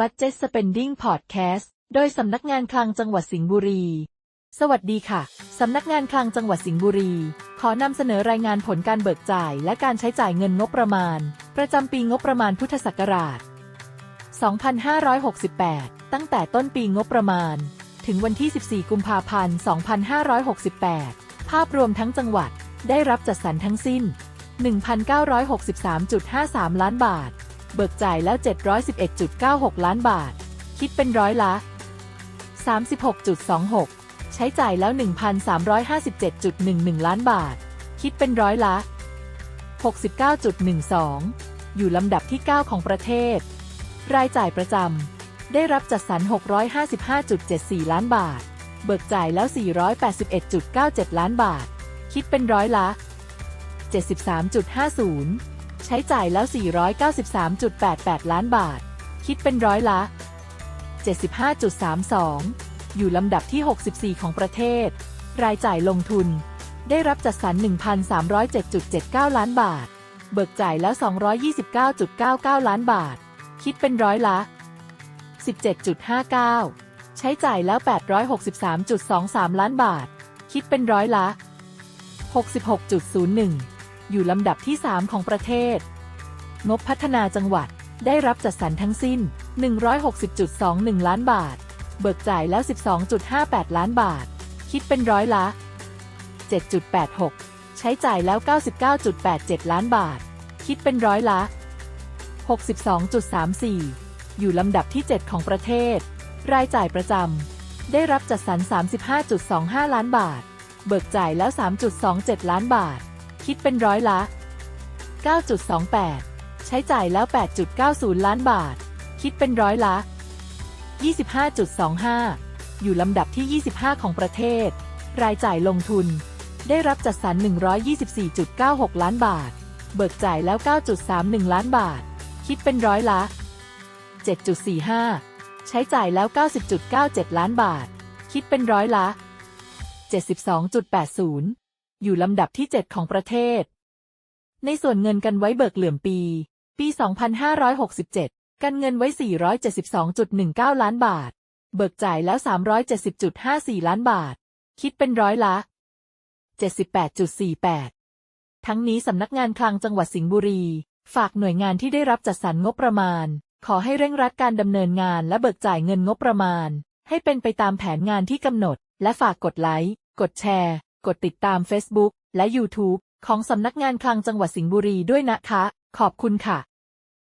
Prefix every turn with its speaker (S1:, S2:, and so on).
S1: Budget Spending Podcast โดยสำนักงานคลังจังหวัดสิงห์บุรี สวัสดีค่ะ สำนักงานคลังจังหวัดสิงห์บุรี ขอนำเสนอรายงานผลการเบิกจ่าย และการใช้จ่ายเงินงบประมาณ ประจำปีงบประมาณพุทธศักราช 2568 ตั้งแต่ต้นปีงบประมาณ ถึงวันที่ 14 กุมภาพันธ์ 2568 ภาพรวมทั้งจังหวัดได้รับจัดสรรทั้งสิ้น 1,963.53 ล้านบาท เบิกจ่ายแล้ว 711.96 ล้านบาท คิดเป็นร้อยละ 36.26 ใช้จ่ายแล้ว 1,357.11 ล้านบาท คิดเป็นร้อยละ 69.12 อยู่ลำดับที่ 9 ของประเทศ รายจ่ายประจำ ได้รับจัดสรร 655.74 ล้านบาท เบิกจ่ายแล้ว 481.97 ล้านบาท คิดเป็นร้อยละ 73.50 ใช้จ่ายแล้ว 493.88 ล้านบาท คิดเป็นร้อยละ 75.32 อยู่ลำดับที่ 64 ของประเทศ รายจ่ายลงทุน ได้รับจัดสรร 1,307.79 ล้านบาท เบิกจ่ายแล้ว 229.99 ล้านบาท คิดเป็นร้อยละ 17.59 ใช้จ่ายแล้ว 863.23 ล้านบาท คิดเป็นร้อยละ 66.01 อยู่ลำดับที่ 3 ของประเทศ งบพัฒนาจังหวัดได้รับจัดสรรทั้งสิ้น 160.21 ล้านบาท เบิกจ่ายแล้ว 12.58 ล้านบาท คิดเป็นร้อยละ 7.86 ใช้จ่ายแล้ว 99.87 ล้านบาท คิดเป็นร้อยละ 62.34 อยู่ลำดับที่ 7 ของประเทศ รายจ่ายประจำได้รับจัดสรร 35.25 ล้านบาท เบิกจ่ายแล้ว 3.27 ล้านบาท คิดเป็นร้อยละ 9.28 ใช้จ่ายแล้ว 8.90 ล้านบาท คิดเป็นร้อยละ 25.25 อยู่ลำดับที่ 25 ของประเทศ รายจ่ายลงทุน ได้รับจัดสรร 124.96 ล้านบาท เบิกจ่ายแล้ว 9.31 ล้านบาท คิดเป็นร้อยละ 7.45 ใช้จ่ายแล้ว 90.97 ล้านบาท คิดเป็นร้อยละ 72.80 อยู่ลำดับที่ 7 ของประเทศ ในส่วนเงินกันไว้เบิกเหลื่อมปี ปี 2567 กันเงินไว้ 472.19 ล้านบาท เบิกจ่ายแล้ว 370.54 ล้านบาท คิดเป็นร้อยละ 78.48 ทั้งนี้สำนักงานคลังจังหวัดสิงห์บุรี ฝากหน่วยงานที่ได้รับจัดสรรงบประมาณ ขอให้เร่งรัดการดำเนินงานและเบิกจ่ายเงินงบประมาณ ให้เป็นไปตามแผนงานที่กำหนด และฝากกดไลค์ กดแชร์ กดติดตาม Facebook และ YouTube ของสำนักงานคลังจังหวัดสิงห์บุรีด้วยนะคะ ขอบคุณค่ะ